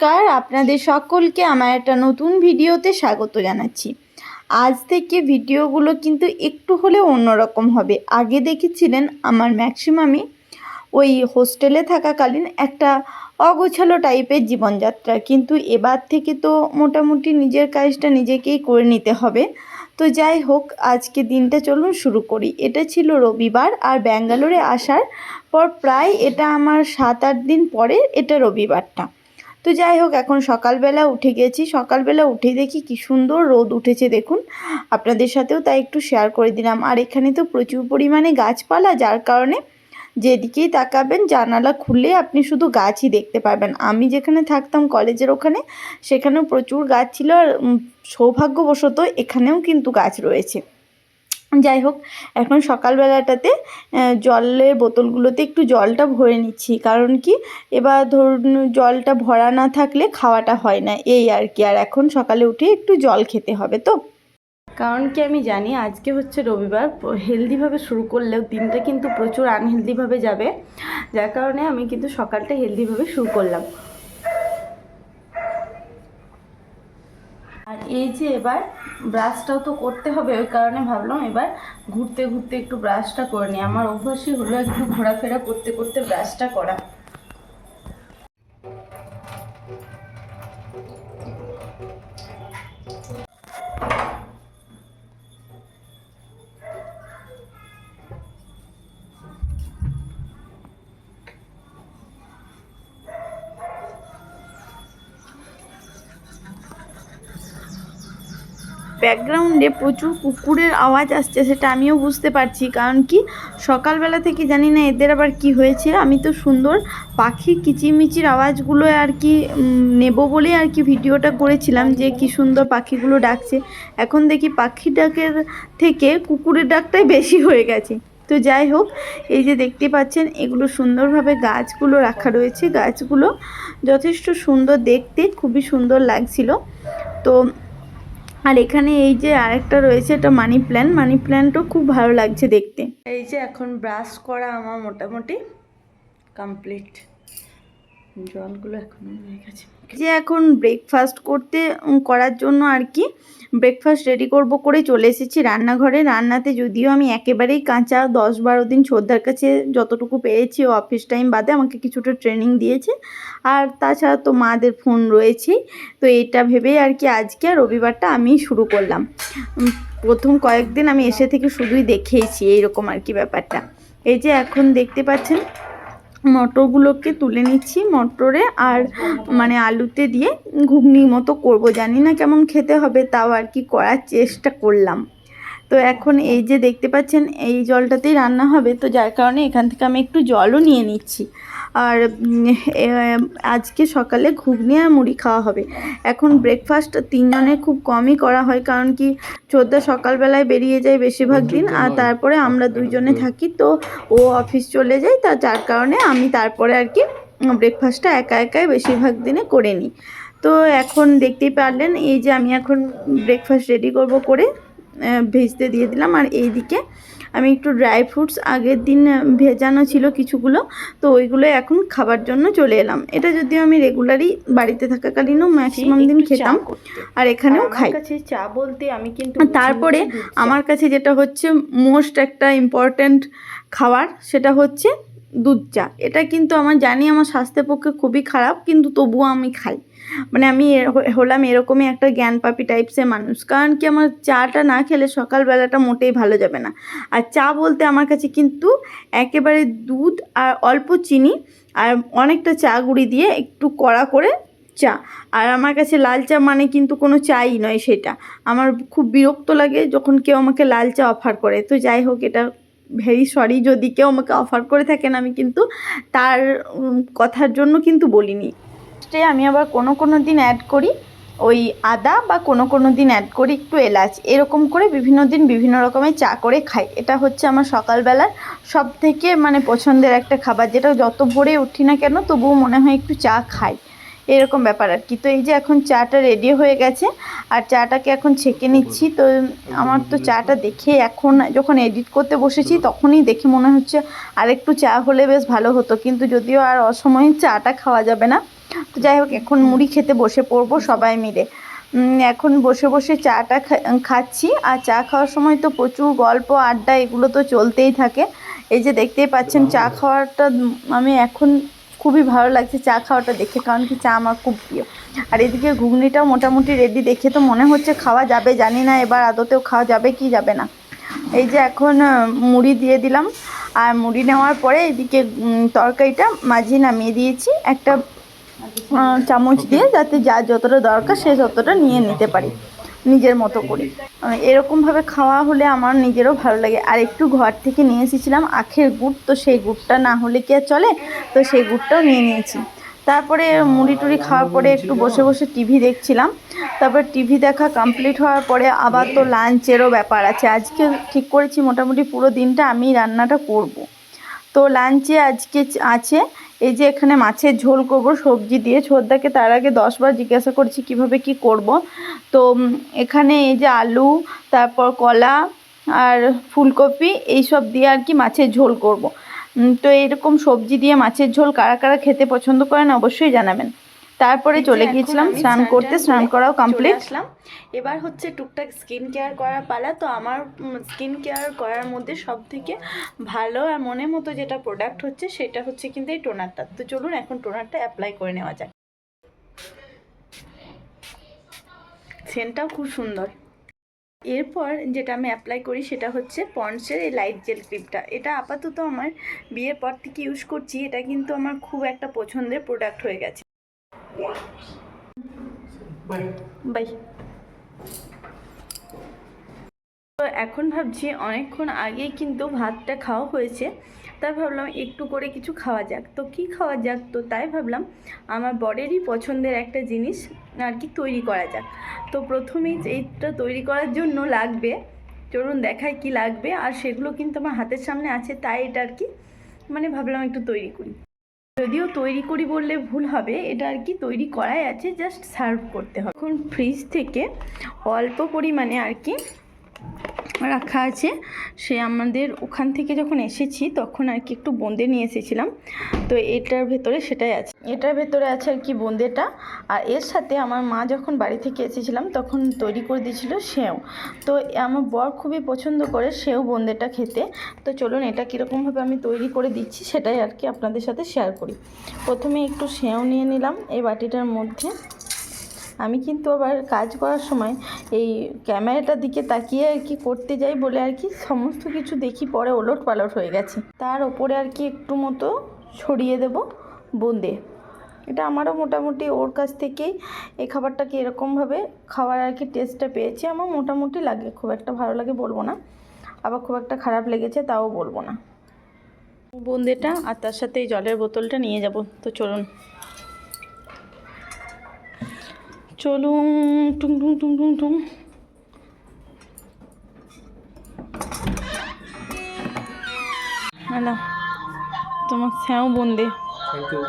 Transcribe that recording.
নমস্কার, আপনাদের সকলকে আমার একটা নতুন ভিডিওতে স্বাগত জানাচ্ছি। আজ থেকে ভিডিওগুলো কিন্তু একটু হলেও অন্যরকম হবে। আগে দেখেছিলেন আমার ম্যাক্সিমামই ওই হোস্টেলে থাকাকালীন একটা অগোছালো টাইপের জীবনযাত্রা। কিন্তু এবার থেকে তো মোটামুটি নিজের কাজটা নিজেকেই করে নিতে হবে। তো যাই হোক, আজকে দিনটা চলুন শুরু করি। এটা ছিল রবিবার আর ব্যাঙ্গালোরে আসার পর প্রায় এটা আমার সাত আট দিন পরে এটা রবিবারটা। তো যাই হোক, এখন সকালবেলা উঠে গেছি। সকালবেলা উঠে দেখি কি সুন্দর রোদ উঠেছে দেখুন। আপনাদের সাথেও তাই একটু শেয়ার করে দিলাম। আর এখানে তো প্রচুর পরিমাণে গাছপালা, যার কারণে যেদিকেই তাকাবেন, জানালা খুললে আপনি শুধু গাছই দেখতে পাবেন আমি যেখানে থাকতাম কলেজের ওখানে, সেখানেও প্রচুর গাছ ছিল। আর সৌভাগ্যবশত এখানেও কিন্তু গাছ রয়েছে। যাই হোক, এখন সকালবেলাটাতে জলের বোতলগুলোতে একটু জলটা ভরে নিচ্ছি। কারণ কি? এবার ধরুন জলটা ভরা না থাকলে খাওয়াটা হয় না, এই আর কি। আর এখন সকালে উঠে একটু জল খেতে হবে তো। কারণ কি আমি জানি, আজকে হচ্ছে রবিবার হেলদিভাবে শুরু করলেও দিনটা কিন্তু প্রচুর আনহেলদিভাবে যাবে। যার কারণে আমি কিন্তু সকালটা হেলদিভাবে শুরু করলাম। এই যে এবার ব্রাশটাও তো করতে হবে, ওই কারণে ভাবলাম এবার ঘুরতে ঘুরতে একটু ব্রাশটা করে নিই। আমার অভ্যাসই হলো একটু ঘোরাফেরা করতে করতে ব্রাশটা করা। ব্যাকগ্রাউন্ডে প্রচুর কুকুরের আওয়াজ আসছে, সেটা আমিও বুঝতে পারছি। কারণ কি? সকালবেলা থেকে জানি না এদের আবার কি হয়েছে। আমি তো সুন্দর পাখির কিচিরমিচির আওয়াজগুলো আর কি নেব বলে আর কি ভিডিওটা করেছিলাম যে কি সুন্দর পাখিগুলো ডাকছে। এখন দেখি পাখি ডাকের থেকে কুকুরের ডাকটাই বেশি হয়ে গেছে। তো যাই হোক, এই যে দেখতে পাচ্ছেন, এগুলো সুন্দরভাবে গাছগুলো রাখা রয়েছে। গাছগুলো যথেষ্ট সুন্দর দেখতে, খুবই সুন্দর লাগছিল। তো আর এখানে এই যে আরেকটা রয়েছে, এটা মানি প্ল্যান্ট। মানি প্ল্যান্টও খুব ভালো লাগছে দেখতে। এই যে এখন ব্রাশ করা আমার মোটামুটি কমপ্লিট। জলগুলো এখন হয়ে গেছে। যে এখন ব্রেকফাস্ট করতে করার জন্য আর কি ব্রেকফাস্ট রেডি করব করে চলে এসেছি রান্নাঘরে। রান্নাতে যদিও আমি একেবারেই কাঁচা দশ বারো দিন ছোদ্দার কাছে যতটুকু পেয়েছি, ও অফিস টাইম বাদে আমাকে কিছুটা ট্রেনিং দিয়েছে। আর তাছাড়া তো মাদের ফোন রয়েছেই তো এটা ভেবেই আর কি আজকে আর রবিবারটা আমি শুরু করলাম। প্রথম কয়েকদিন আমি এসে থেকে শুধুই দেখেইছি, এইরকম আর কি ব্যাপারটা। এই যে এখন দেখতে পাচ্ছেন মটরগুলোকে তুলে নিচ্ছি মটরে আর মানে আলুতে দিয়ে ঘুগনির মতো করব। জানি না কেমন খেতে হবে, তাও আর কি করার চেষ্টা করলাম। তো এখন এই যে দেখতে পাচ্ছেন এই জলটাতেই রান্না হবে। তো যার কারণে এখান থেকে আমি একটু জলও নিয়ে নিচ্ছি। আর আজকে সকালে ঘুগনি আর মুড়ি খাওয়া হবে। এখন ব্রেকফাস্ট তিনজনে খুব কমই করা হয় কারণ কি চোদ্দা সকালবেলায় বেরিয়ে যায় বেশিরভাগ দিন আর তারপরে আমরা দুইজনে থাকি। তো ও অফিস চলে যায় তা যার কারণে আমি তারপরে আর কি ব্রেকফাস্টটা একা একাই বেশিরভাগ দিনে করে নিই। তো এখন দেখতেই পারলেন এই যে আমি এখন ব্রেকফাস্ট রেডি করব করে। ভেজতে দিয়ে দিলাম। আর এই দিকে আমি একটু ড্রাই ফ্রুটস আগের দিন ভেজানো ছিল কিছুগুলো তো ওইগুলো এখন খাবার জন্য চলে এলাম। এটা যদিও আমি রেগুলারই বাড়িতে থাকাকালীনও ম্যাক্সিমাম দিন খেতাম আর এখানেও খাই। চা বলতে আমি কিন্তু তারপরে আমার কাছে যেটা হচ্ছে মোস্ট একটা ইম্পর্ট্যান্ট খাবার সেটা হচ্ছে দুধ চা এটা কিন্তু আমার জানি আমার স্বাস্থ্যের পক্ষে খুবই খারাপ, কিন্তু তবুও আমি খাই। মানে আমি হলাম এরকমই একটা জ্ঞান পাপি টাইপসের মানুষ। কারণ কি আমার চাটা না খেলে সকালবেলাটা মোটেই ভালো যাবে না। আর চা বলতে আমার কাছে কিন্তু একেবারে দুধ আর অল্প চিনি আর অনেকটা চা গুঁড়ি দিয়ে একটু কড়া করে চা। আর আমার কাছে লাল চা মানে কিন্তু কোনো চাই নয় সেটা। আমার খুব বিরক্ত লাগে যখন কেউ আমাকে লাল চা অফার করে। তো যাই হোক, এটা ভেরি সরি, যদি কেউ আমাকে অফার করে থাকেন, আমি কিন্তু তার কথার জন্য কিন্তু বলিনি। আমি আবার কোনো কোনো দিন অ্যাড করি, ওই আদা বা কোনো কোনো দিন অ্যাড করি একটু এলাচ। এরকম করে বিভিন্ন দিন বিভিন্ন রকমের চা করে খাই। এটা হচ্ছে আমার সকালবেলার সব থেকে মানে পছন্দের একটা খাবার, যেটা যত ভোরে উঠি না কেন তবুও মনে হয় একটু চা খাই। এরকম ব্যাপার আর কি। তো এই যে এখন চাটা রেডি হয়ে গেছে, আর চাটাকে এখন ছেঁকে নিচ্ছি। তো আমার তো চাটা দেখে এখন যখন এডিট করতে বসেছি, তখনই দেখে মনে হচ্ছে আর একটু চা হলে বেশ ভালো হতো। কিন্তু যদিও আর অসময়ে চাটা খাওয়া যাবে না। তো যাই হোক, এখন মুড়ি খেতে বসে পড়ব সবাই মিলে। এখন বসে বসে চাটা খাচ্ছি। আর চা খাওয়ার সময় তো প্রচুর গল্প, আড্ডা, এগুলো তো চলতেই থাকে। এই যে দেখতেই পাচ্ছেন, চা খাওয়াটা আমি এখন খুবই ভালো লাগছে চা খাওয়াটা দেখে কারণ কি চা আমার খুব প্রিয়। আর এদিকে ঘুগনিটাও মোটামুটি রেডি দেখে তো মনে হচ্ছে খাওয়া যাবে জানি না এবার আদতেও খাওয়া যাবে কি যাবে না। এই যে এখন মুড়ি দিয়ে দিলাম আর মুড়ি নেওয়ার পরে এদিকে তরকারিটা মাঝিয়ে নামিয়ে দিয়েছি একটা চামচ দিয়ে যাতে যা যতটা দরকার সে ততটা নিয়ে নিতে পারি। নিজের মতো করে। এরকমভাবে খাওয়া হলে আমার নিজেরও ভালো লাগে। আর একটু ঘর থেকে নিয়ে এসেছিলাম আখের গুড়, তো সেই গুড়টা না হলে কি আর চলে? তো সেই গুড়টাও নিয়ে নিয়েছি। তারপরে মুড়ি টুড়ি খাওয়ার পরে একটু বসে বসে টিভি দেখছিলাম। তারপর টিভি দেখা কমপ্লিট হওয়ার পরে আবার তো লাঞ্চেরও ব্যাপার আছে। আজকে ঠিক করেছি, মোটামুটি পুরো দিনটা আমি রান্নাটা করব। তো লাঞ্চে আজকে আছে এই যে এখানে মাছের ঝোল করব, সবজি দিয়ে। ছোদ্দাকে তার আগে দশবার জিজ্ঞাসা করছি কীভাবে কি করব। তো এখানে এই যে আলু, তারপর কলা আর ফুলকপি এই সব দিয়ে আর কি মাছের ঝোল করব। তো এরকম সবজি দিয়ে মাছের ঝোল কারা কারা খেতে পছন্দ করেন অবশ্যই জানাবেন। তারপরে চলে গিয়েছিলাম স্নান করতে স্নান করাও কমপ্লিট আসলাম। এবার হচ্ছে টুকটাক স্কিন কেয়ার করার পালা। তো আমার স্কিন কেয়ার করার মধ্যে সব থেকে ভালো আর মনের মতো যেটা প্রোডাক্ট হচ্ছে সেটা হচ্ছে কিন্তু এই টোনারটা তো চলুন এখন টোনারটা অ্যাপ্লাই করে নেওয়া যাক। সেন্টটাও খুব সুন্দর। এরপর যেটা আমি অ্যাপ্লাই করি সেটা হচ্ছে পন্ডসের এই লাইট জেল ক্রিমটা এটা আপাতত আমার বিয়ের পর থেকে ইউজ করছি। এটা কিন্তু আমার খুব একটা পছন্দের প্রোডাক্ট হয়ে গেছে। বাই। তো এখন ভাবছি অনেকক্ষণ আগেই কিন্তু ভাতটা খাওয়া হয়েছে, তাই ভাবলাম একটু করে কিছু খাওয়া যাক। তো কি খাওয়া যাক? তো তাই ভাবলাম আমার বরেরই পছন্দের একটা জিনিস আর কি তৈরি করা যাক। তো প্রথমেই এইটা তৈরি করার জন্য লাগবে, চলুন দেখায় কি লাগবে। আর সেগুলো কিন্তু আমার হাতের সামনে আছে, তাই এটা আর কি মানে ভাবলাম একটু তৈরি করি। যদিও তৈরি করি বললে ভুল হবে, এটা আর কি তৈরি করাই আছে জাস্ট সার্ভ করতে হবে। এখন ফ্রিজ থেকে অল্প পরিমাণে আর কি রাখা আছে। সে আমাদের ওখান থেকে যখন এসেছি, তখন আর কি একটু বোঁদে নিয়ে এসেছিলাম। তো এটার ভেতরে সেটাই আছে। এটার ভেতরে আছে আর কি বোঁদেটা আর এর সাথে আমার মা যখন বাড়ি থেকে এসেছিলাম, তখন তৈরি করে দিয়েছিল সেও। তো আমার বর খুবই পছন্দ করে সেও বোঁদেটা খেতে। তো চলুন, এটা কীরকমভাবে আমি তৈরি করে দিচ্ছি, সেটাই আর কি আপনাদের সাথে শেয়ার করি। প্রথমে একটু সেও নিয়ে নিলাম, এই বাটিটার মধ্যে। আমি কিন্তু আবার কাজ করার সময় এই ক্যামেরাটার দিকে তাকিয়ে আর কি করতে যাই বলে আর কি সমস্ত কিছু দেখি পরে ওলট পালট হয়ে গেছে। তার ওপরে আর কি একটু মতো ছড়িয়ে দেব বোঁদে এটা আমারও মোটামুটি ওর কাছ থেকেই এই খাবারটাকে এরকমভাবে খাওয়ার আর কি টেস্টটা পেয়েছি। আমার মোটামুটি লাগে, খুব একটা ভালো লাগে বলব না। আবার খুব একটা খারাপ লেগেছে তাও বলব না। বোঁদেটা আর তার সাথে এই জলের বোতলটা নিয়ে যাব। তো চলুন। চলুন টুং টুং টুং টুং টুং। হ্যালো তোমার শ্যাও বন্দে থ্যাংক ইউ